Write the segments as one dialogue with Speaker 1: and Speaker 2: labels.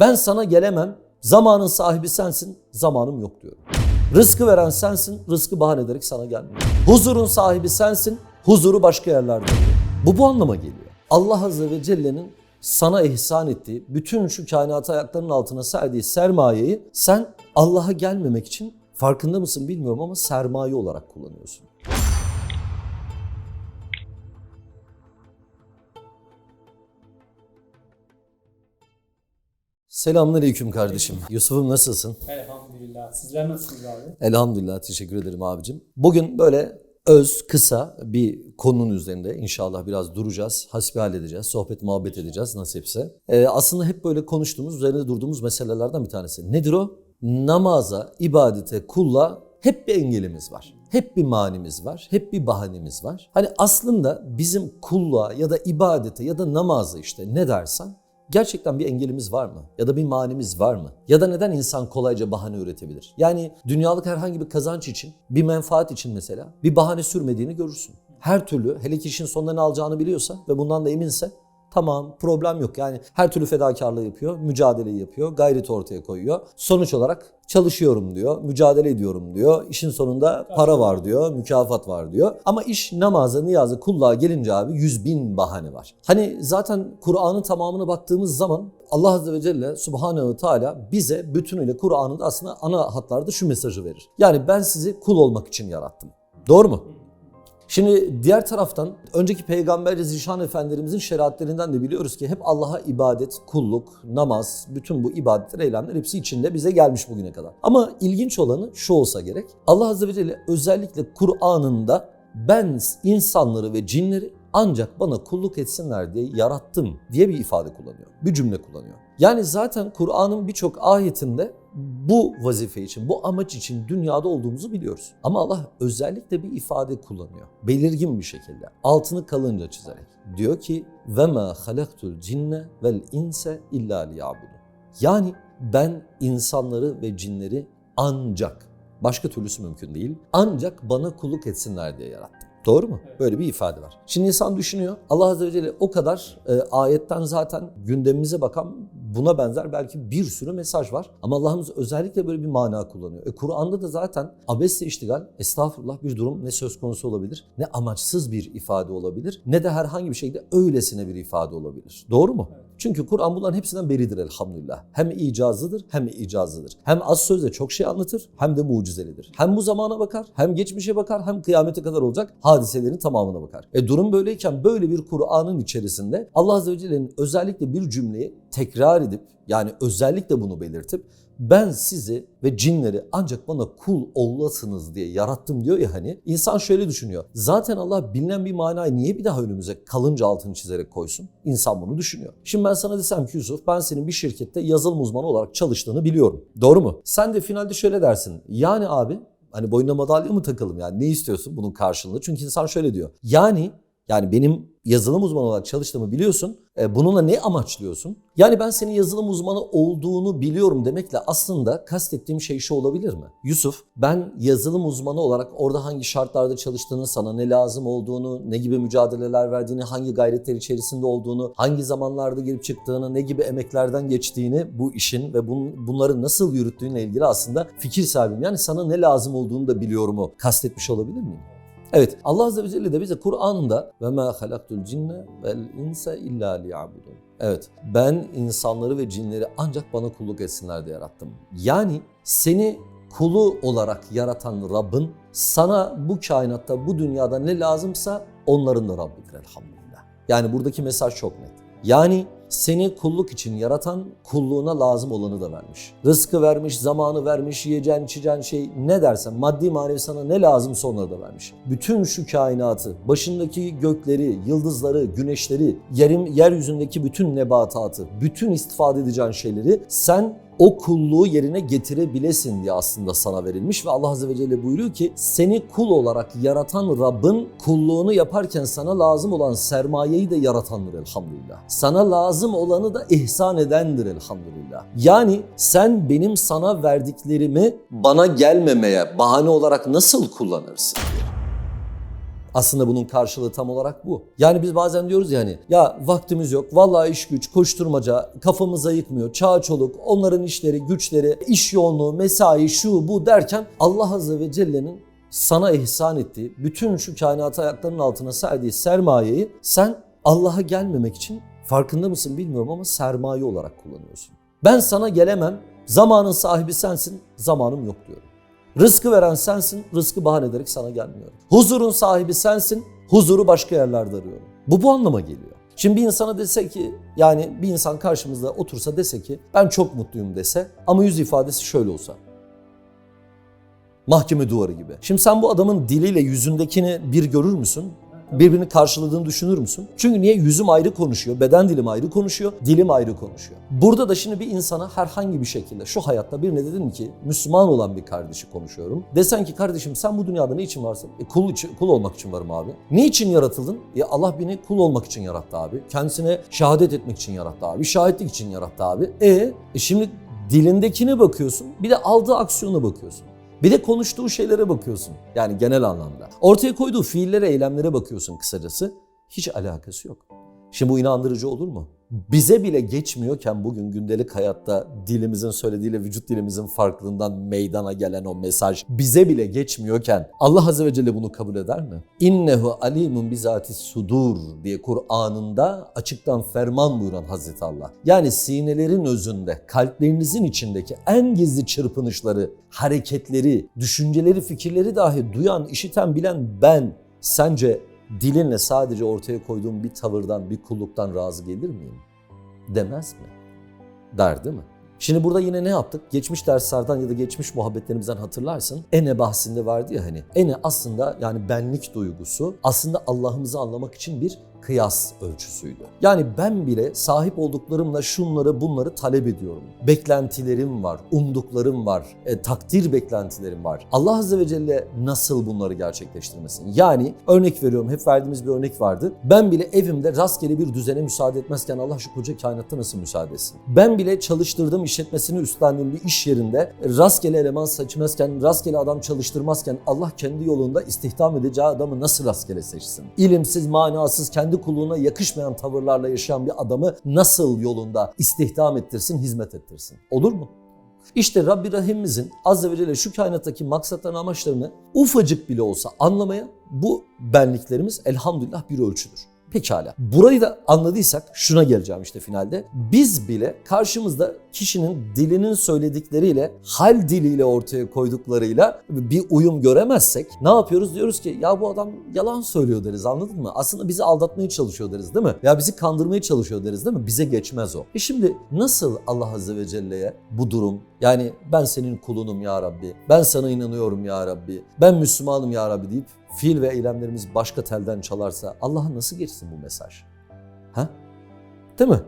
Speaker 1: Ben sana gelemem. Zamanın sahibi sensin, zamanım yok diyorum. Rızkı veren sensin, rızkı bahane ederek sana gelmiyor. Huzurun sahibi sensin, huzuru başka yerlerde. Bu bu anlama geliyor. Allah Azze ve Celle'nin sana ihsan ettiği, bütün şu kainatı ayaklarının altına serdiği sermayeyi sen Allah'a gelmemek için farkında mısın bilmiyorum ama sermaye olarak kullanıyorsun. Selamünaleyküm kardeşim. Yusuf'um nasılsın?
Speaker 2: Elhamdülillah. Sizler nasılsınız abi?
Speaker 1: Elhamdülillah teşekkür ederim abicim. Bugün böyle öz, kısa bir konunun üzerinde inşallah biraz duracağız, hasbihal edeceğiz, sohbet muhabbet edeceğiz nasipse. Ee, aslında hep böyle konuştuğumuz, üzerinde durduğumuz meselelerden bir tanesi. Nedir o? Namaza, ibadete, kulla hep bir engelimiz var. Hep bir manimiz var, hep bir bahanemiz var. Hani aslında bizim kulluğa ya da ibadete ya da namaza işte ne dersen Gerçekten bir engelimiz var mı? Ya da bir manimiz var mı? Ya da neden insan kolayca bahane üretebilir? Yani dünyalık herhangi bir kazanç için, bir menfaat için mesela bir bahane sürmediğini görürsün. Her türlü hele ki işin sonunda alacağını biliyorsa ve bundan da eminse tamam problem yok. Yani her türlü fedakarlığı yapıyor, mücadeleyi yapıyor, gayret ortaya koyuyor. Sonuç olarak çalışıyorum diyor, mücadele ediyorum diyor. İşin sonunda para var diyor, mükafat var diyor. Ama iş namaza, niyaza, kulluğa gelince abi yüz bin bahane var. Hani zaten Kur'an'ın tamamına baktığımız zaman Allah Azze ve Celle Subhanehu Teala bize bütünüyle Kur'an'ın aslında ana hatlarda şu mesajı verir. Yani ben sizi kul olmak için yarattım. Doğru mu? Şimdi diğer taraftan önceki Peygamber Zişan Efendilerimizin şeriatlerinden de biliyoruz ki hep Allah'a ibadet, kulluk, namaz, bütün bu ibadetler, eylemler hepsi içinde bize gelmiş bugüne kadar. Ama ilginç olanı şu olsa gerek. Allah Azze ve Celle özellikle Kur'an'ında ben insanları ve cinleri ancak bana kulluk etsinler diye yarattım diye bir ifade kullanıyor. Bir cümle kullanıyor. Yani zaten Kur'an'ın birçok ayetinde bu vazife için, bu amaç için dünyada olduğumuzu biliyoruz. Ama Allah özellikle bir ifade kullanıyor. Belirgin bir şekilde. Altını kalınca çizerek. Diyor ki ve ma halaktul cinne vel inse illa liyabudun. Yani ben insanları ve cinleri ancak başka türlüsü mümkün değil. Ancak bana kulluk etsinler diye yarattım. Doğru mu? Böyle bir ifade var. Şimdi insan düşünüyor. Allah Azze ve Celle o kadar e, ayetten zaten gündemimize bakan buna benzer belki bir sürü mesaj var. Ama Allah'ımız özellikle böyle bir mana kullanıyor. E, Kur'an'da da zaten abesle iştigal, estağfurullah bir durum ne söz konusu olabilir, ne amaçsız bir ifade olabilir, ne de herhangi bir şekilde öylesine bir ifade olabilir. Doğru mu? Çünkü Kur'an bunların hepsinden beridir elhamdülillah. Hem icazlıdır hem icazlıdır. Hem az sözle çok şey anlatır hem de mucizelidir. Hem bu zamana bakar hem geçmişe bakar hem kıyamete kadar olacak hadiselerin tamamına bakar. E durum böyleyken böyle bir Kur'an'ın içerisinde Allah Azze ve Celle'nin özellikle bir cümleyi tekrar edip yani özellikle bunu belirtip ben sizi ve cinleri ancak bana kul olasınız diye yarattım diyor ya hani. İnsan şöyle düşünüyor. Zaten Allah bilinen bir manayı niye bir daha önümüze kalınca altını çizerek koysun? İnsan bunu düşünüyor. Şimdi ben sana desem ki Yusuf ben senin bir şirkette yazılım uzmanı olarak çalıştığını biliyorum. Doğru mu? Sen de finalde şöyle dersin. Yani abi hani boynuna madalya mı takalım yani ne istiyorsun bunun karşılığında? Çünkü insan şöyle diyor. Yani yani benim yazılım uzmanı olarak çalıştığımı biliyorsun. E, bununla ne amaçlıyorsun? Yani ben senin yazılım uzmanı olduğunu biliyorum demekle aslında kastettiğim şey şu olabilir mi? Yusuf, ben yazılım uzmanı olarak orada hangi şartlarda çalıştığını, sana ne lazım olduğunu, ne gibi mücadeleler verdiğini, hangi gayretler içerisinde olduğunu, hangi zamanlarda girip çıktığını, ne gibi emeklerden geçtiğini bu işin ve bun, bunları nasıl yürüttüğüyle ilgili aslında fikir sahibiyim. Yani sana ne lazım olduğunu da biliyorum o kastetmiş olabilir miyim? Evet Allah Azze ve Celle de bize Kur'an'da ve ma halaktul cinne vel insa illa liyabudun. Evet ben insanları ve cinleri ancak bana kulluk etsinler diye yarattım. Yani seni kulu olarak yaratan Rabbin sana bu kainatta bu dünyada ne lazımsa onların da Rabbidir elhamdülillah. Yani buradaki mesaj çok net. Yani seni kulluk için yaratan kulluğuna lazım olanı da vermiş. Rızkı vermiş, zamanı vermiş, yiyeceğin içeceğin şey ne dersen maddi manevi sana ne lazımsa onları da vermiş. Bütün şu kainatı, başındaki gökleri, yıldızları, güneşleri, yerin, yeryüzündeki bütün nebatatı, bütün istifade edeceğin şeyleri sen o kulluğu yerine getirebilesin diye aslında sana verilmiş ve Allah Azze ve Celle buyuruyor ki seni kul olarak yaratan Rabbin kulluğunu yaparken sana lazım olan sermayeyi de yaratandır elhamdülillah. Sana lazım olanı da ihsan edendir elhamdülillah. Yani sen benim sana verdiklerimi bana gelmemeye bahane olarak nasıl kullanırsın? Aslında bunun karşılığı tam olarak bu. Yani biz bazen diyoruz yani ya vaktimiz yok, vallahi iş güç, koşturmaca, kafamıza yıkmıyor, çağ çoluk, onların işleri, güçleri, iş yoğunluğu, mesai, şu bu derken Allah Azze ve Celle'nin sana ihsan ettiği, bütün şu kainatı ayaklarının altına serdiği sermayeyi sen Allah'a gelmemek için farkında mısın bilmiyorum ama sermaye olarak kullanıyorsun. Ben sana gelemem, zamanın sahibi sensin, zamanım yok diyorum. Rızkı veren sensin, rızkı bahane ederek sana gelmiyorum. Huzurun sahibi sensin, huzuru başka yerlerde arıyorum. Bu bu anlama geliyor. Şimdi bir insana dese ki yani bir insan karşımızda otursa dese ki ben çok mutluyum dese ama yüz ifadesi şöyle olsa. Mahkeme duvarı gibi. Şimdi sen bu adamın diliyle yüzündekini bir görür müsün? Birbirini karşıladığını düşünür müsün? Çünkü niye? Yüzüm ayrı konuşuyor, beden dilim ayrı konuşuyor, dilim ayrı konuşuyor. Burada da şimdi bir insana herhangi bir şekilde şu hayatta birine dedim ki Müslüman olan bir kardeşi konuşuyorum. Desen ki kardeşim sen bu dünyada ne için varsın? E, kul, için, kul olmak için varım abi. Niçin yaratıldın? E, Allah beni kul olmak için yarattı abi. Kendisine şehadet etmek için yarattı abi. Şahitlik için yarattı abi. E, e şimdi dilindekine bakıyorsun bir de aldığı aksiyona bakıyorsun. Bir de konuştuğu şeylere bakıyorsun. Yani genel anlamda. Ortaya koyduğu fiillere, eylemlere bakıyorsun kısacası. Hiç alakası yok. Şimdi bu inandırıcı olur mu? Bize bile geçmiyorken bugün gündelik hayatta dilimizin söylediğiyle vücut dilimizin farklılığından meydana gelen o mesaj bize bile geçmiyorken Allah Azze ve Celle bunu kabul eder mi? İnnehu alimun bizati sudur diye Kur'an'ında açıktan ferman buyuran Hazreti Allah. Yani sinelerin özünde, kalplerinizin içindeki en gizli çırpınışları, hareketleri, düşünceleri, fikirleri dahi duyan, işiten, bilen ben sence dilinle sadece ortaya koyduğum bir tavırdan, bir kulluktan razı gelir miyim? Demez mi? Der değil mi? Şimdi burada yine ne yaptık? Geçmiş derslerden ya da geçmiş muhabbetlerimizden hatırlarsın. Ene bahsinde vardı ya hani. Ene aslında yani benlik duygusu aslında Allah'ımızı anlamak için bir kıyas ölçüsüydü. Yani ben bile sahip olduklarımla şunları bunları talep ediyorum. Beklentilerim var, umduklarım var, e, takdir beklentilerim var. Allah Azze ve Celle nasıl bunları gerçekleştirmesin? Yani örnek veriyorum, hep verdiğimiz bir örnek vardı. Ben bile evimde rastgele bir düzene müsaade etmezken Allah şu koca kainatta nasıl müsaade etsin? Ben bile çalıştırdığım işletmesini üstlendiğim bir iş yerinde rastgele eleman seçmezken, rastgele adam çalıştırmazken Allah kendi yolunda istihdam edeceği adamı nasıl rastgele seçsin? İlimsiz, manasız, kendi kulluğuna yakışmayan tavırlarla yaşayan bir adamı nasıl yolunda istihdam ettirsin, hizmet ettirsin? Olur mu? İşte Rabbi Rahim'imizin Azze ve Celle şu kainattaki maksatlarını, amaçlarını ufacık bile olsa anlamaya bu benliklerimiz elhamdülillah bir ölçüdür. Pekala. Burayı da anladıysak şuna geleceğim işte finalde. Biz bile karşımızda kişinin dilinin söyledikleriyle, hal diliyle ortaya koyduklarıyla bir uyum göremezsek ne yapıyoruz? Diyoruz ki ya bu adam yalan söylüyor deriz anladın mı? Aslında bizi aldatmaya çalışıyor deriz değil mi? Ya bizi kandırmaya çalışıyor deriz değil mi? Bize geçmez o. E şimdi nasıl Allah Azze ve Celle'ye bu durum yani ben senin kulunum ya Rabbi, ben sana inanıyorum ya Rabbi, ben Müslümanım ya Rabbi deyip fiil ve eylemlerimiz başka telden çalarsa Allah'a nasıl geçsin bu mesaj? Ha? Değil mi?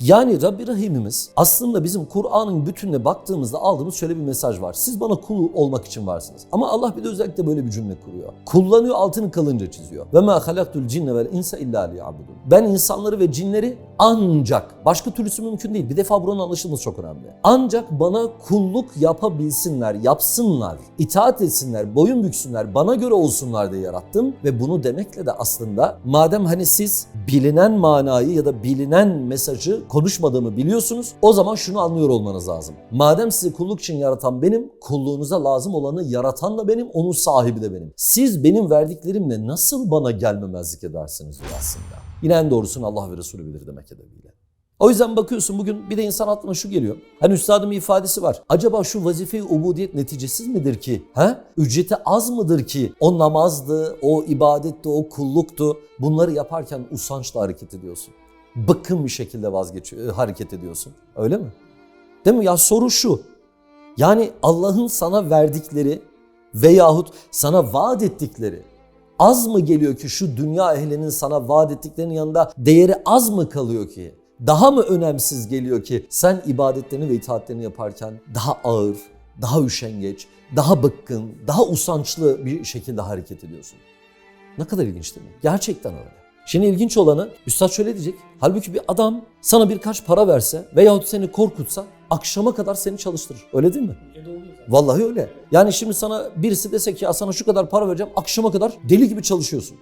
Speaker 1: Yani Rabbi Rahim'imiz aslında bizim Kur'an'ın bütününe baktığımızda aldığımız şöyle bir mesaj var. Siz bana kul olmak için varsınız. Ama Allah bir de özellikle böyle bir cümle kuruyor. Kullanıyor altını kalınca çiziyor. Ve ma halaktul cinne vel insa illa liyabudun. Ben insanları ve cinleri ancak başka türlüsü mümkün değil. Bir defa buranın anlaşılması çok önemli. Ancak bana kulluk yapabilsinler, yapsınlar, itaat etsinler, boyun büksünler, bana göre olsunlar diye yarattım ve bunu demekle de aslında madem hani siz bilinen manayı ya da bilinen mesajı konuşmadığımı biliyorsunuz o zaman şunu anlıyor olmanız lazım. Madem sizi kulluk için yaratan benim, kulluğunuza lazım olanı yaratan da benim, onun sahibi de benim. Siz benim verdiklerimle nasıl bana gelmemezlik edersiniz diyor aslında. Yine en doğrusunu Allah ve Resulü bilir demek edebiyle. O yüzden bakıyorsun bugün bir de insan aklına şu geliyor. Hani üstadın bir ifadesi var. Acaba şu vazife-i ubudiyet neticesiz midir ki? He? Ücreti az mıdır ki? O namazdı, o ibadetti, o kulluktu. Bunları yaparken usançla hareket ediyorsun. Bıkkın bir şekilde vazgeçiyor, hareket ediyorsun. Öyle mi? Değil mi? Ya soru şu. Yani Allah'ın sana verdikleri veyahut sana vaat ettikleri az mı geliyor ki şu dünya ehlinin sana vaat ettiklerinin yanında değeri az mı kalıyor ki? Daha mı önemsiz geliyor ki sen ibadetlerini ve itaatlerini yaparken daha ağır, daha üşengeç, daha bıkkın, daha usançlı bir şekilde hareket ediyorsun? Ne kadar ilginç değil mi? Gerçekten öyle. Şimdi ilginç olanı Üstad şöyle diyecek. Halbuki bir adam sana birkaç para verse veyahut seni korkutsa akşama kadar seni çalıştırır. Öyle değil mi? Vallahi öyle. Yani şimdi sana birisi dese ki ya sana şu kadar para vereceğim akşama kadar deli gibi çalışıyorsun.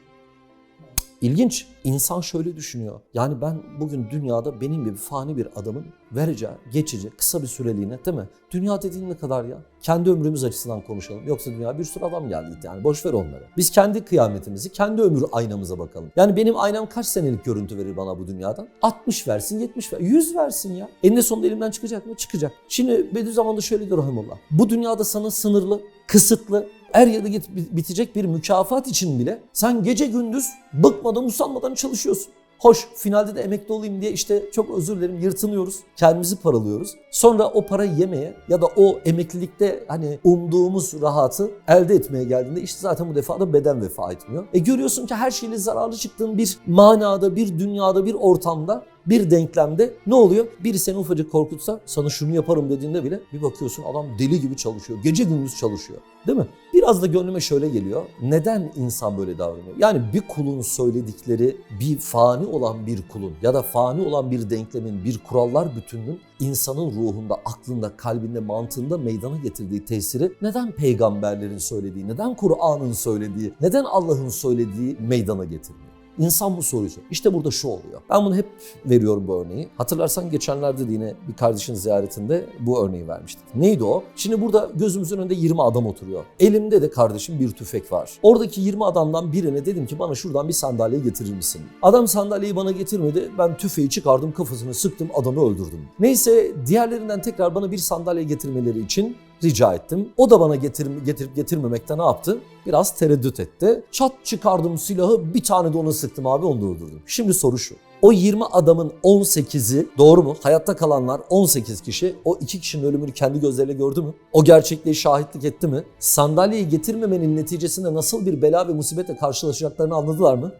Speaker 1: İlginç. İnsan şöyle düşünüyor. Yani ben bugün dünyada benim gibi fani bir adamın vereceği, geçici, kısa bir süreliğine değil mi? Dünya dediğin ne kadar ya? Kendi ömrümüz açısından konuşalım. Yoksa dünya bir sürü adam geldi yani. Boş ver onları. Biz kendi kıyametimizi, kendi ömür aynamıza bakalım. Yani benim aynam kaç senelik görüntü verir bana bu dünyadan? 60 versin, 70 ver, 100 versin ya. Eninde sonunda elimden çıkacak mı? Çıkacak. Şimdi Bediüzzaman da şöyle diyor Rahimullah. Bu dünyada sana sınırlı, kısıtlı, er ya da git bitecek bir mükafat için bile sen gece gündüz bıkmadan usanmadan çalışıyorsun. Hoş finalde de emekli olayım diye işte çok özür dilerim yırtınıyoruz. Kendimizi paralıyoruz. Sonra o parayı yemeye ya da o emeklilikte hani umduğumuz rahatı elde etmeye geldiğinde işte zaten bu defa da beden vefa etmiyor. E görüyorsun ki her şeyle zararlı çıktığın bir manada, bir dünyada, bir ortamda bir denklemde ne oluyor? Biri seni ufacık korkutsa sana şunu yaparım dediğinde bile bir bakıyorsun adam deli gibi çalışıyor. Gece gündüz çalışıyor. Değil mi? Biraz da gönlüme şöyle geliyor. Neden insan böyle davranıyor? Yani bir kulun söyledikleri bir fani olan bir kulun ya da fani olan bir denklemin, bir kurallar bütününün insanın ruhunda, aklında, kalbinde, mantığında meydana getirdiği tesiri neden peygamberlerin söylediği, neden Kur'an'ın söylediği, neden Allah'ın söylediği meydana getirmiyor? İnsan bu soruyu soruyor. İşte burada şu oluyor. Ben bunu hep veriyorum bu örneği. Hatırlarsan geçenlerde de yine bir kardeşin ziyaretinde bu örneği vermiştik. Neydi o? Şimdi burada gözümüzün önünde 20 adam oturuyor. Elimde de kardeşim bir tüfek var. Oradaki 20 adamdan birine dedim ki bana şuradan bir sandalye getirir misin? Adam sandalyeyi bana getirmedi. Ben tüfeği çıkardım kafasını sıktım adamı öldürdüm. Neyse diğerlerinden tekrar bana bir sandalye getirmeleri için rica ettim. O da bana getir, getirip getirmemekte ne yaptı? Biraz tereddüt etti. Çat çıkardım silahı bir tane de ona sıktım abi onu da. Şimdi soru şu. O 20 adamın 18'i doğru mu? Hayatta kalanlar 18 kişi o iki kişinin ölümünü kendi gözleriyle gördü mü? O gerçekliği şahitlik etti mi? Sandalyeyi getirmemenin neticesinde nasıl bir bela ve musibetle karşılaşacaklarını anladılar mı?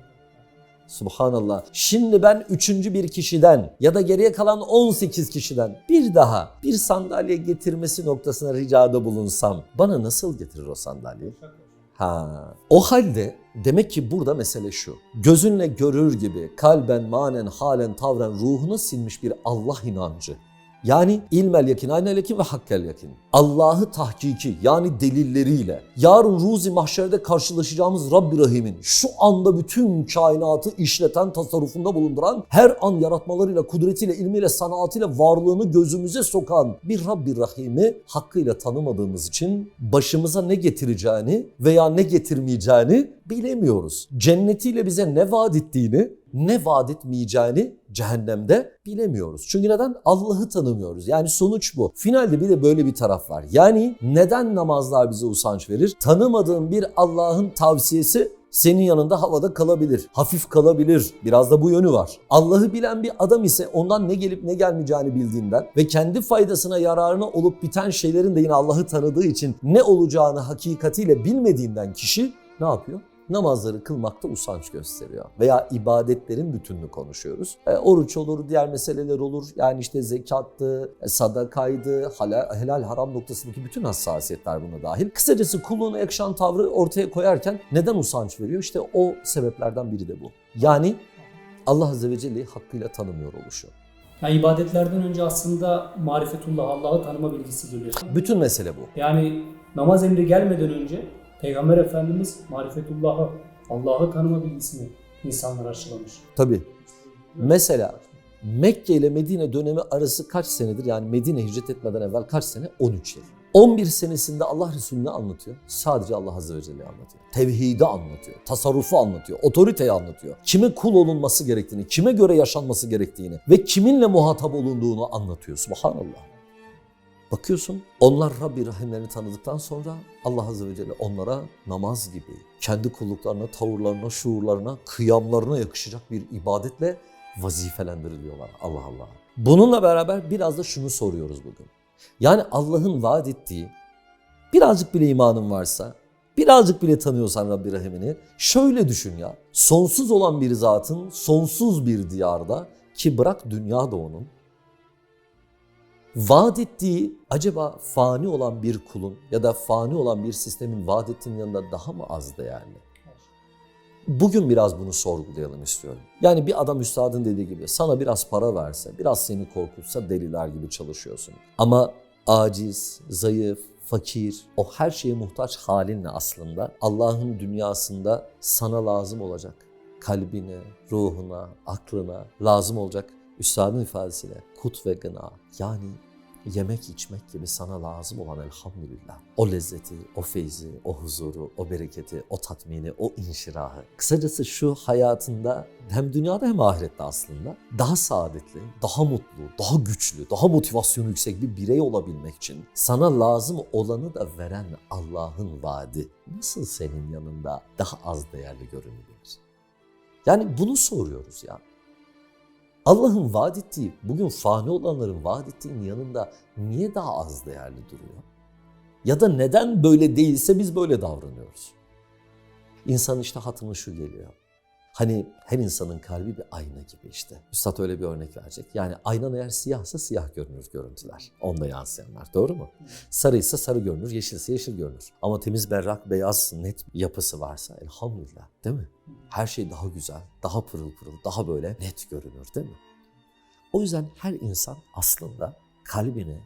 Speaker 1: Subhanallah. Şimdi ben üçüncü bir kişiden ya da geriye kalan 18 kişiden bir daha bir sandalye getirmesi noktasına ricada bulunsam bana nasıl getirir o sandalyeyi? Ha. O halde demek ki burada mesele şu. Gözünle görür gibi kalben, manen, halen, tavren ruhuna silmiş bir Allah inancı. Yani ilmel yakin, aynel yakin ve hakkel yakin. Allah'ı tahkiki yani delilleriyle yarın ruzi mahşerde karşılaşacağımız Rabbi Rahim'in şu anda bütün kainatı işleten, tasarrufunda bulunduran, her an yaratmalarıyla, kudretiyle, ilmiyle, sanatıyla varlığını gözümüze sokan bir Rabbi Rahim'i hakkıyla tanımadığımız için başımıza ne getireceğini veya ne getirmeyeceğini bilemiyoruz. Cennetiyle bize ne vaat ettiğini, ne vaat etmeyeceğini cehennemde bilemiyoruz. Çünkü neden? Allah'ı tanımıyoruz. Yani sonuç bu. Finalde bir de böyle bir taraf var. Yani neden namazlar bize usanç verir? Tanımadığın bir Allah'ın tavsiyesi senin yanında havada kalabilir. Hafif kalabilir. Biraz da bu yönü var. Allah'ı bilen bir adam ise ondan ne gelip ne gelmeyeceğini bildiğinden ve kendi faydasına yararına olup biten şeylerin de yine Allah'ı tanıdığı için ne olacağını hakikatiyle bilmediğinden kişi ne yapıyor? Namazları kılmakta usanç gösteriyor. Veya ibadetlerin bütününü konuşuyoruz. E, oruç olur, diğer meseleler olur. Yani işte zekattı, e, sadakaydı, helal, helal haram noktasındaki bütün hassasiyetler buna dahil. Kısacası kulluğuna yakışan tavrı ortaya koyarken neden usanç veriyor? İşte o sebeplerden biri de bu. Yani Allah Azze ve Celle'yi hakkıyla tanımıyor oluşu.
Speaker 2: Yani ibadetlerden önce aslında marifetullah, Allah'ı tanıma bilgisi geliyor.
Speaker 1: Bütün mesele bu.
Speaker 2: Yani namaz emri gelmeden önce Peygamber Efendimiz marifetullah'ı, Allah'ı tanıma bilgisini insanlara aşılamış.
Speaker 1: Tabii. Mesela Mekke ile Medine dönemi arası kaç senedir? Yani Medine hicret etmeden evvel kaç sene? 13 yıl. 11 senesinde Allah Resulü'nü anlatıyor. Sadece Allah Azze ve Celle'yi anlatıyor. Tevhidi anlatıyor. Tasarrufu anlatıyor. Otoriteyi anlatıyor. Kime kul olunması gerektiğini, kime göre yaşanması gerektiğini ve kiminle muhatap olunduğunu anlatıyor. Subhanallah. Bakıyorsun onlar Rabbi rahimlerini tanıdıktan sonra Allah Azze ve Celle onlara namaz gibi kendi kulluklarına, tavırlarına, şuurlarına, kıyamlarına yakışacak bir ibadetle vazifelendiriliyorlar. Allah Allah. Bununla beraber biraz da şunu soruyoruz bugün. Yani Allah'ın vaat ettiği birazcık bile imanın varsa, birazcık bile tanıyorsan Rabbi Rahim'ini şöyle düşün ya. Sonsuz olan bir zatın sonsuz bir diyarda ki bırak dünya da onun vaat ettiği acaba fani olan bir kulun ya da fani olan bir sistemin vaat ettiğinin yanında daha mı az değerli? bugün biraz bunu sorgulayalım istiyorum. Yani bir adam üstadın dediği gibi sana biraz para verse, biraz seni korkutsa deliler gibi çalışıyorsun. Ama aciz, zayıf, fakir, o her şeye muhtaç halinle aslında Allah'ın dünyasında sana lazım olacak. Kalbine, ruhuna, aklına lazım olacak üstadın ifadesiyle kut ve gına yani yemek içmek gibi sana lazım olan elhamdülillah. O lezzeti, o feyzi, o huzuru, o bereketi, o tatmini, o inşirahı. Kısacası şu hayatında hem dünyada hem ahirette aslında daha saadetli, daha mutlu, daha güçlü, daha motivasyonu yüksek bir birey olabilmek için sana lazım olanı da veren Allah'ın vaadi nasıl senin yanında daha az değerli görünebilir? Yani bunu soruyoruz ya. Allah'ın vaat ettiği, bugün fani olanların vaat ettiğinin yanında niye daha az değerli duruyor? Ya da neden böyle değilse biz böyle davranıyoruz? İnsan işte hatırına şu geliyor. Hani her insanın kalbi bir ayna gibi işte. Üstad öyle bir örnek verecek. Yani aynan eğer siyahsa siyah görünür görüntüler. Onda yansıyanlar. Doğru mu? Sarıysa sarı görünür, yeşilse yeşil görünür. Ama temiz, berrak, beyaz, net yapısı varsa elhamdülillah değil mi? Her şey daha güzel, daha pırıl pırıl, daha böyle net görünür değil mi? O yüzden her insan aslında kalbine,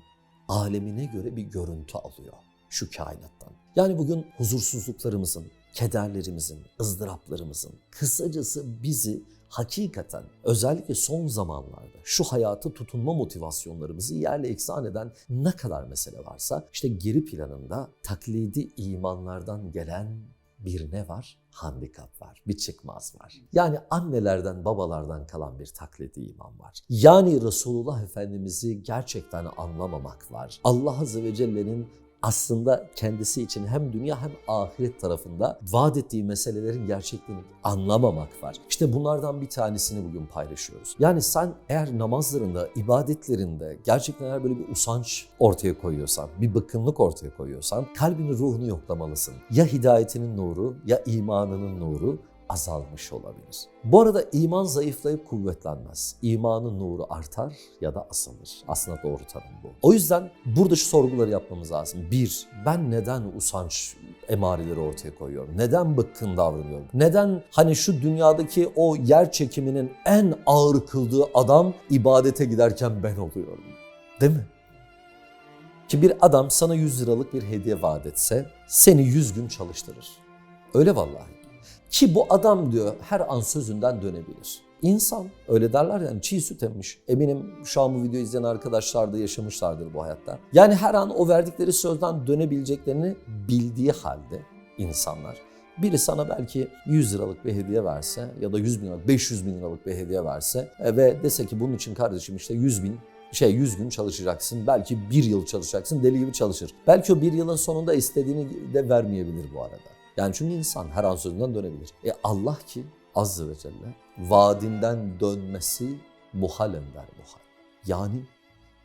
Speaker 1: alemine göre bir görüntü alıyor şu kainattan. Yani bugün huzursuzluklarımızın, kederlerimizin, ızdıraplarımızın, kısacası bizi hakikaten özellikle son zamanlarda şu hayata tutunma motivasyonlarımızı yerle eksan eden ne kadar mesele varsa işte geri planında taklidi imanlardan gelen bir ne var? Handikap var, bir çıkmaz var. Yani annelerden, babalardan kalan bir taklidi iman var. Yani Resulullah Efendimiz'i gerçekten anlamamak var. Allah Azze ve Celle'nin aslında kendisi için hem dünya hem ahiret tarafında vaat ettiği meselelerin gerçekliğini anlamamak var. İşte bunlardan bir tanesini bugün paylaşıyoruz. Yani sen eğer namazlarında, ibadetlerinde gerçekten eğer böyle bir usanç ortaya koyuyorsan, bir bıkkınlık ortaya koyuyorsan kalbini, ruhunu yoklamalısın. Ya hidayetinin nuru ya imanının nuru azalmış olabilir. Bu arada iman zayıflayıp kuvvetlenmez. İmanın nuru artar ya da asılır. Aslında doğru tanım bu. O yüzden burada şu sorguları yapmamız lazım. Bir, ben neden usanç emareleri ortaya koyuyorum? Neden bıkkın davranıyorum? Neden hani şu dünyadaki o yer çekiminin en ağır kıldığı adam ibadete giderken ben oluyorum? Değil mi? Ki bir adam sana 100 liralık bir hediye vaat etse seni 100 gün çalıştırır. Öyle vallahi. Ki bu adam diyor her an sözünden dönebilir. İnsan öyle derler yani çiğ süt emmiş. Eminim şu an bu videoyu izleyen arkadaşlar da yaşamışlardır bu hayatta. Yani her an o verdikleri sözden dönebileceklerini bildiği halde insanlar. Biri sana belki 100 liralık bir hediye verse ya da 100 bin liralık, 500 bin liralık bir hediye verse e, ve dese ki bunun için kardeşim işte 100 bin şey 100 gün çalışacaksın. Belki bir yıl çalışacaksın. Deli gibi çalışır. Belki o bir yılın sonunda istediğini de vermeyebilir bu arada. Yani çünkü insan her an sözünden dönebilir. E Allah ki Azze ve Celle vaadinden dönmesi muhal ender muhal. Yani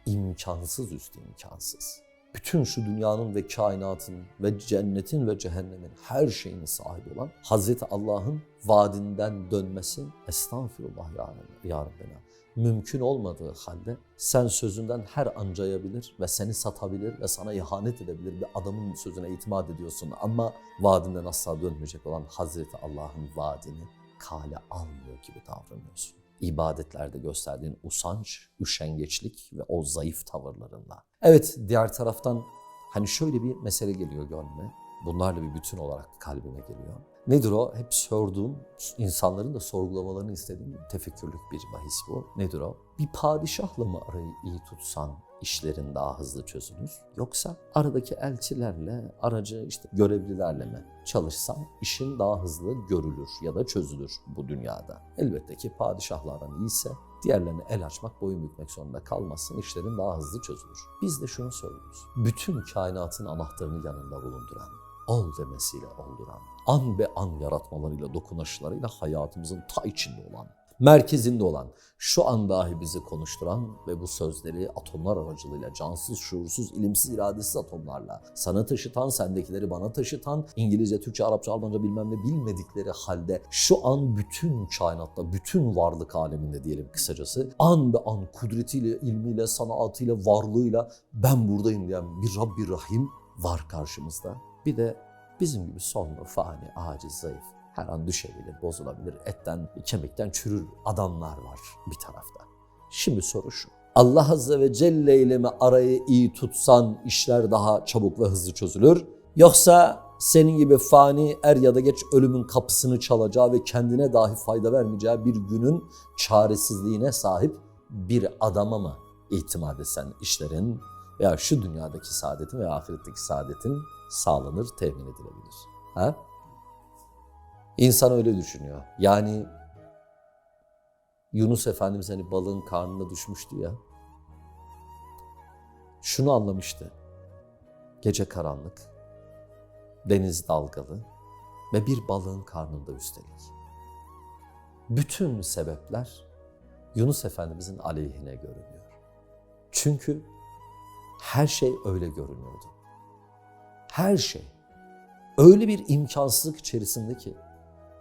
Speaker 1: imkansız üstü imkansız. Bütün şu dünyanın ve kainatın ve cennetin ve cehennemin her şeyin sahibi olan Hazreti Allah'ın vaadinden dönmesi estağfirullah ya Rabbena mümkün olmadığı halde sen sözünden her an cayabilir ve seni satabilir ve sana ihanet edebilir bir adamın sözüne itimat ediyorsun ama vaadinden asla dönmeyecek olan Hazreti Allah'ın vaadini kale almıyor gibi davranıyorsun. İbadetlerde gösterdiğin usanç, üşengeçlik ve o zayıf tavırlarınla. Evet diğer taraftan hani şöyle bir mesele geliyor gönlüme. Bunlarla bir bütün olarak kalbime geliyor. Nedir o? Hep sorduğum, insanların da sorgulamalarını istediğim tefekkürlük bir bahis bu. Nedir o? Bir padişahla mı arayı iyi tutsan işlerin daha hızlı çözülür? Yoksa aradaki elçilerle, aracı işte görevlilerle mi çalışsan işin daha hızlı görülür ya da çözülür bu dünyada? Elbette ki padişahlardan iyiyse diğerlerine el açmak, boyun bükmek zorunda kalmazsın, işlerin daha hızlı çözülür. Biz de şunu söylüyoruz. Bütün kainatın anahtarını yanında bulunduran, ol demesiyle olduran, an be an yaratmalarıyla, dokunuşlarıyla hayatımızın ta içinde olan, merkezinde olan, şu an dahi bizi konuşturan ve bu sözleri atomlar aracılığıyla, cansız, şuursuz, ilimsiz, iradesiz atomlarla sana taşıtan, sendekileri bana taşıtan, İngilizce, Türkçe, Arapça, Almanca bilmem ne bilmedikleri halde şu an bütün kainatta, bütün varlık aleminde diyelim kısacası, an be an kudretiyle, ilmiyle, sanatıyla, varlığıyla ben buradayım diyen bir Rabbi Rahim var karşımızda. Bir de bizim gibi sonlu, fani, aciz, zayıf Her an düşebilir, bozulabilir. Etten, kemikten çürür adamlar var bir tarafta. Şimdi soru şu. Allah Azze ve Celle ile mi arayı iyi tutsan işler daha çabuk ve hızlı çözülür? Yoksa senin gibi fani er ya da geç ölümün kapısını çalacağı ve kendine dahi fayda vermeyeceği bir günün çaresizliğine sahip bir adama mı itimat etsen işlerin veya şu dünyadaki saadetin veya ahiretteki saadetin sağlanır, temin edilebilir. Ha? İnsan öyle düşünüyor. Yani Yunus Efendimiz hani balığın karnına düşmüştü ya. Şunu anlamıştı. Gece karanlık, deniz dalgalı ve bir balığın karnında üstelik. Bütün sebepler Yunus Efendimizin aleyhine görünüyor. Çünkü her şey öyle görünüyordu. Her şey öyle bir imkansızlık içerisinde ki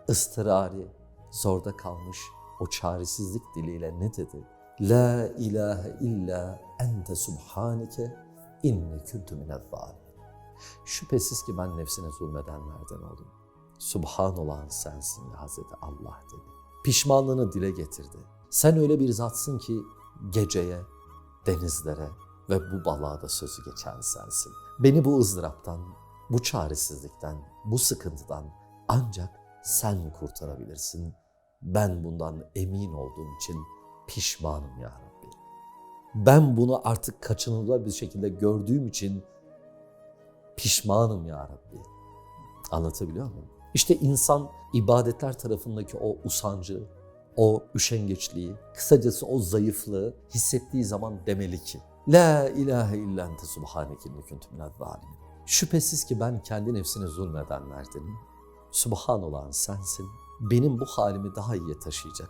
Speaker 1: ıstırari, zorda kalmış o çaresizlik diliyle ne dedi? La ilahe illa ente subhaneke inni kuntu zalimin. Şüphesiz ki ben nefsine zulmedenlerden oldum. Subhan olan sensin Hazreti Allah dedi. Pişmanlığını dile getirdi. Sen öyle bir zatsın ki geceye, denizlere ve bu balığa da sözü geçen sensin. Beni bu ızdıraptan, bu çaresizlikten, bu sıkıntıdan ancak sen kurtarabilirsin. Ben bundan emin olduğum için pişmanım ya Rabbi. Ben bunu artık kaçınılmaz bir şekilde gördüğüm için pişmanım ya Rabbi. Anlatabiliyor muyum? İşte insan ibadetler tarafındaki o usancı, o üşengeçliği, kısacası o zayıflığı hissettiği zaman demeli ki La ilahe illa ente subhaneke inni kuntu minez zalimin. Şüphesiz ki ben kendi nefsine zulmedenlerdenim. Subhan olan sensin. Benim bu halimi daha iyiye taşıyacak.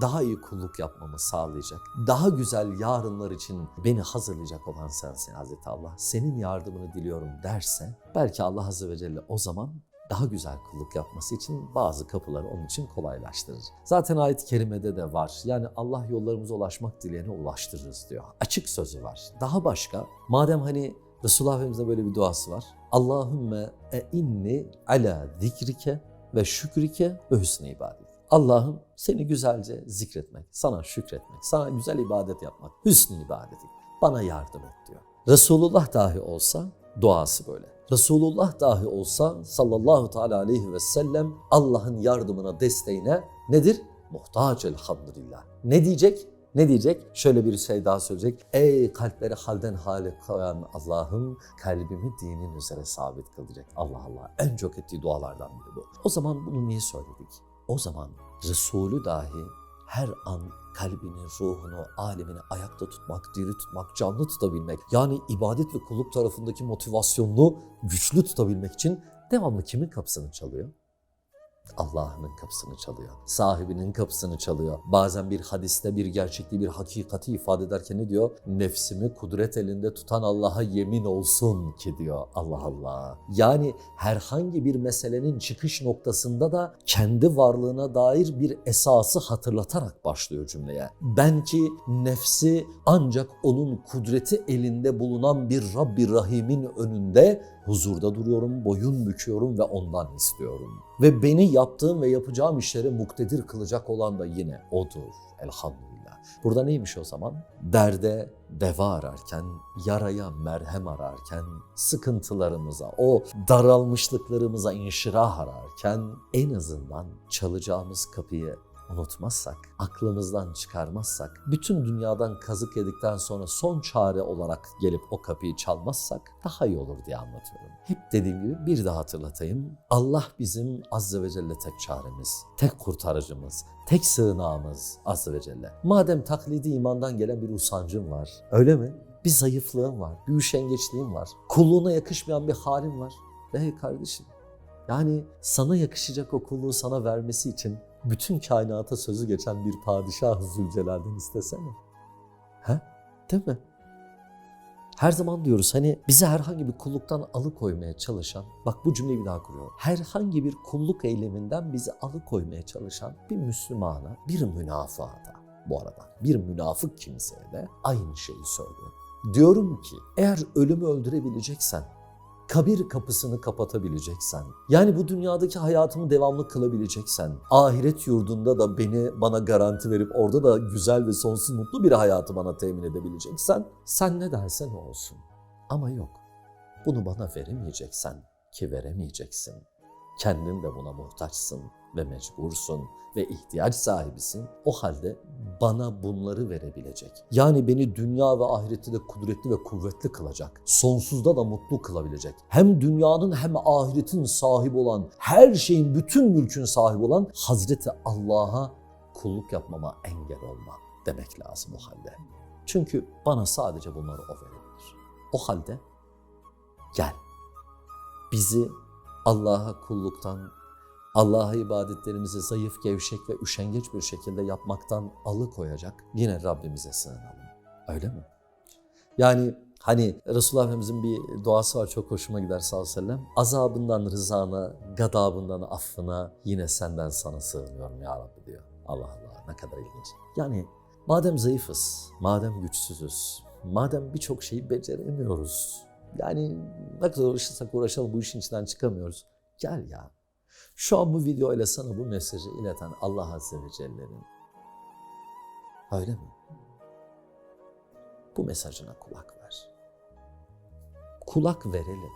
Speaker 1: Daha iyi kulluk yapmamı sağlayacak. Daha güzel yarınlar için beni hazırlayacak olan sensin Hazreti Allah. Senin yardımını diliyorum derse belki Allah Azze ve Celle o zaman daha güzel kulluk yapması için bazı kapıları onun için kolaylaştırır. Zaten ayet-i kerimede de var. Yani Allah yollarımıza ulaşmak dileyene ulaştırırız diyor. Açık sözü var. Daha başka madem hani Resulullah Efendimiz'de böyle bir duası var. Allahümme e inni ala zikrike ve şükrike ve hüsnü ibadet. Allah'ım seni güzelce zikretmek, sana şükretmek, sana güzel ibadet yapmak, hüsnü ibadeti. Bana yardım et diyor. Resulullah dahi olsa duası böyle. Resulullah dahi olsa sallallahu teala aleyhi ve sellem Allah'ın yardımına, desteğine nedir? Muhtaç elhamdülillah. Ne diyecek? Ne diyecek? Şöyle bir şey daha söyleyecek. Ey kalpleri halden hale koyan Allah'ım kalbimi dinin üzere sabit kılacak. Allah Allah en çok ettiği dualardan biri bu. O zaman bunu niye söyledik? O zaman Resulü dahi her an kalbini, ruhunu, alemini ayakta tutmak, diri tutmak, canlı tutabilmek. Yani ibadet ve kulluk tarafındaki motivasyonunu güçlü tutabilmek için devamlı kimin kapısını çalıyor? Allah'ın kapısını çalıyor. Sahibinin kapısını çalıyor. Bazen bir hadiste bir gerçekliği, bir hakikati ifade ederken ne diyor? Nefsimi kudret elinde tutan Allah'a yemin olsun ki diyor. Allah Allah. Yani herhangi bir meselenin çıkış noktasında da kendi varlığına dair bir esası hatırlatarak başlıyor cümleye. Ben ki nefsi ancak onun kudreti elinde bulunan bir Rabbi Rahim'in önünde huzurda duruyorum, boyun büküyorum ve ondan istiyorum. Ve beni yaptığım ve yapacağım işlere muktedir kılacak olan da yine O'dur. Elhamdülillah. Burada neymiş o zaman? Derde deva ararken, yaraya merhem ararken, sıkıntılarımıza, o daralmışlıklarımıza inşirah ararken en azından çalacağımız kapıyı unutmazsak, aklımızdan çıkarmazsak, bütün dünyadan kazık yedikten sonra son çare olarak gelip o kapıyı çalmazsak daha iyi olur diye anlatıyorum. Hep dediğim gibi bir daha hatırlatayım. Allah bizim Azze ve Celle tek çaremiz, tek kurtarıcımız, tek sığınağımız Azze ve Celle. Madem taklidi imandan gelen bir usancın var, öyle mi? Bir zayıflığın var, bir üşengeçliğin var, kulluğuna yakışmayan bir halin var. Hey kardeşim, yani sana yakışacak o kulluğu sana vermesi için bütün kainata sözü geçen bir padişah Zülcelal'den istesene. He? Değil mi? Her zaman diyoruz hani bizi herhangi bir kulluktan alıkoymaya çalışan, bak bu cümleyi bir daha kuruyorum. Herhangi bir kulluk eyleminden bizi alıkoymaya çalışan bir Müslümana, bir münafığa da bu arada, bir münafık kimseye de aynı şeyi söylüyorum. Diyorum ki eğer ölümü öldürebileceksen kabir kapısını kapatabileceksen, yani bu dünyadaki hayatımı devamlı kılabileceksen, ahiret yurdunda da beni bana garanti verip orada da güzel ve sonsuz mutlu bir hayatı bana temin edebileceksen, sen ne dersen o olsun. Ama yok, bunu bana veremeyeceksen ki veremeyeceksin. Kendin de buna muhtaçsın ve mecbursun ve ihtiyaç sahibisin. O halde bana bunları verebilecek. Yani beni dünya ve ahirette de kudretli ve kuvvetli kılacak. Sonsuzda da mutlu kılabilecek. Hem dünyanın hem ahiretin sahibi olan, her şeyin bütün mülkün sahibi olan Hazreti Allah'a kulluk yapmama engel olma demek lazım o halde. Çünkü bana sadece bunları o verebilir. O halde gel bizi Allah'a kulluktan, Allah'a ibadetlerimizi zayıf, gevşek ve üşengeç bir şekilde yapmaktan alıkoyacak yine Rabbimize sığınalım. Öyle mi? Yani hani Resulullah Efendimizin bir duası var çok hoşuma gider sallallahu aleyhi ve sellem. Azabından rızana, gadabından affına yine senden sana sığınıyorum ya Rabbi diyor. Allah Allah ne kadar ilginç. Yani madem zayıfız, madem güçsüzüz, madem birçok şeyi beceremiyoruz, yani ne kadar uğraşırsak uğraşalım bu işin içinden çıkamıyoruz. Gel ya. Şu an bu videoyla sana bu mesajı ileten Allah Azze ve Celle'nin öyle mi? Bu mesajına kulak ver. Kulak verelim.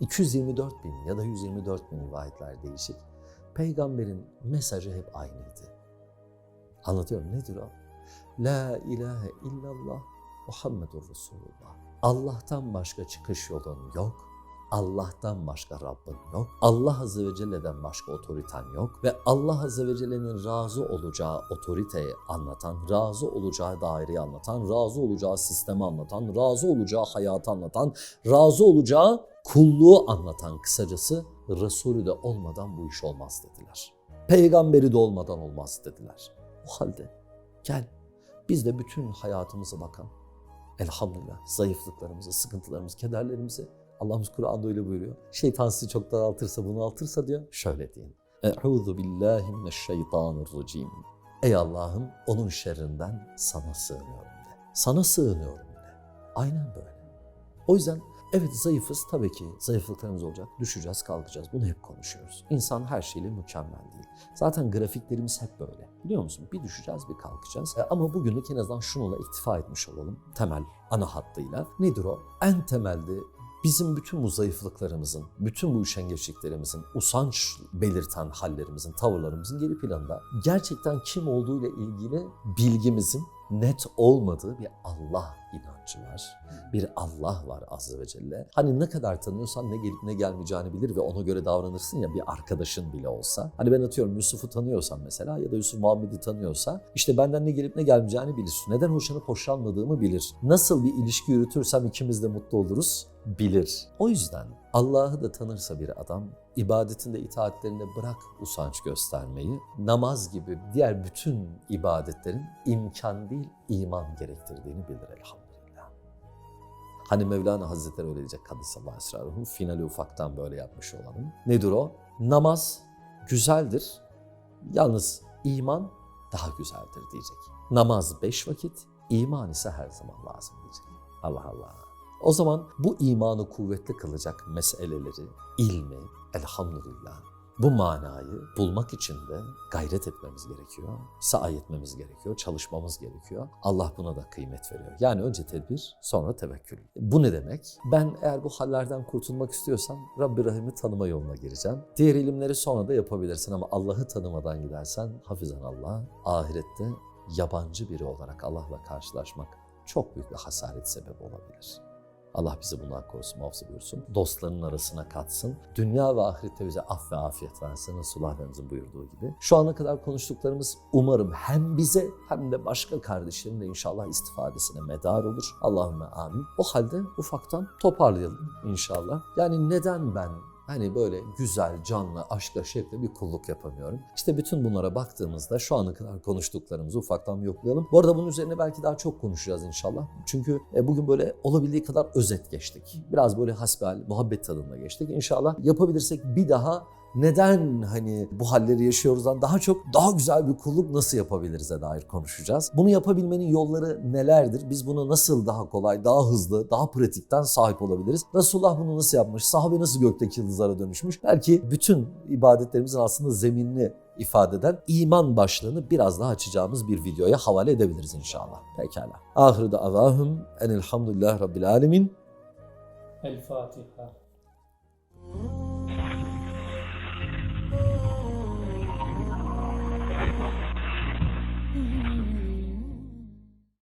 Speaker 1: 224 bin ya da 124 bin rivayetler değişik. Peygamberin mesajı hep aynıydı. Anlatıyorum nedir o? La ilahe illallah Muhammedur Resulullah. Allah'tan başka çıkış yolun yok. Allah'tan başka Rabbin yok. Allah Azze ve Celle'den başka otoriten yok. Ve Allah Azze ve Celle'nin razı olacağı otoriteyi anlatan, razı olacağı daireyi anlatan, razı olacağı sistemi anlatan, razı olacağı hayatı anlatan, razı olacağı kulluğu anlatan kısacası Resulü de olmadan bu iş olmaz dediler. Peygamberi de olmadan olmaz dediler. O halde gel biz de bütün hayatımıza bakan, elhamdülillah zayıflıklarımızı, sıkıntılarımızı, kederlerimizi Allah'ımız Kur'an'da öyle buyuruyor. Şeytan sizi çok daraltırsa, bunaltırsa diyor. Şöyle deyin. Eûzu billahi mineşşeytanirracim. Ey Allah'ım onun şerrinden sana sığınıyorum de. Sana sığınıyorum de. Aynen böyle. O yüzden evet zayıfız tabii ki zayıflıklarımız olacak. Düşeceğiz, kalkacağız. Bunu hep konuşuyoruz. İnsan her şeyle mükemmel değil. Zaten grafiklerimiz hep böyle. Biliyor musun? Bir düşeceğiz, bir kalkacağız. E, Ama bugünlük en azından şununla iktifa etmiş olalım. Temel, ana hattıyla. Nedir o? En temelde bizim bütün bu zayıflıklarımızın, bütün bu üşengeçliklerimizin, usanç belirten hallerimizin, tavırlarımızın geri planında gerçekten kim olduğuyla ilgili bilgimizin net olmadığı bir Allah inancı var. Bir Allah var Azze ve Celle. Hani ne kadar tanıyorsan ne gelip ne gelmeyeceğini bilir ve ona göre davranırsın ya bir arkadaşın bile olsa. Hani ben atıyorum Yusuf'u tanıyorsam mesela ya da Yusuf Muhammed'i tanıyorsa işte benden ne gelip ne gelmeyeceğini bilir. Neden hoşlanıp hoşlanmadığımı bilir. Nasıl bir ilişki yürütürsem ikimiz de mutlu oluruz bilir. O yüzden Allah'ı da tanırsa bir adam ibadetinde, itaatlerinde bırak usanç göstermeyi. Namaz gibi diğer bütün ibadetlerin imkan değil, iman gerektirdiğini bilir elhamdülillah. Hani Mevlana Hazretleri öyle diyecek Kaddesallahu esraruhu. Finali ufaktan böyle yapmış olalım. Nedir o? Namaz güzeldir. Yalnız iman daha güzeldir diyecek. Namaz beş vakit, iman ise her zaman lazım diyecek. Allah Allah. O zaman bu imanı kuvvetli kılacak meseleleri, ilmi, elhamdülillah bu manayı bulmak için de gayret etmemiz gerekiyor, sahi etmemiz gerekiyor, çalışmamız gerekiyor. Allah buna da kıymet veriyor. Yani önce tedbir, sonra tevekkül. Bu ne demek? Ben eğer bu hallerden kurtulmak istiyorsam Rabbi Rahim'i tanıma yoluna gireceğim. Diğer ilimleri sonra da yapabilirsin ama Allah'ı tanımadan gidersen hafizan Allah, ahirette yabancı biri olarak Allah'la karşılaşmak çok büyük bir hasaret sebebi olabilir. Allah bizi bundan korusun, muhafaza buyursun. Dostlarının arasına katsın. Dünya ve ahirette bize af ve afiyet versin. Resulullah Efendimizin buyurduğu gibi. Şu ana kadar konuştuklarımız umarım hem bize hem de başka kardeşlerin de inşallah istifadesine medar olur. Allahümme amin. O halde ufaktan toparlayalım inşallah. Yani neden ben Hani böyle güzel, canlı, aşkla, şevkle bir kulluk yapamıyorum. İşte bütün bunlara baktığımızda şu ana kadar konuştuklarımızı ufaktan yoklayalım. Bu arada bunun üzerine belki daha çok konuşacağız inşallah. Çünkü e, bugün böyle olabildiği kadar özet geçtik. Biraz böyle hasbihal, muhabbet tadında geçtik. İnşallah yapabilirsek bir daha neden hani bu halleri yaşıyoruzdan daha çok daha güzel bir kulluk nasıl yapabiliriz'e dair konuşacağız. Bunu yapabilmenin yolları nelerdir? Biz bunu nasıl daha kolay, daha hızlı, daha pratikten sahip olabiliriz? Resulullah bunu nasıl yapmış? Sahabe nasıl gökteki yıldızlara dönüşmüş? Belki bütün ibadetlerimizin aslında zeminini ifade eden iman başlığını biraz daha açacağımız bir videoya havale edebiliriz inşallah. Pekala. Ahiru da avahum enelhamdülillah rabbil alemin.
Speaker 2: El Fatiha.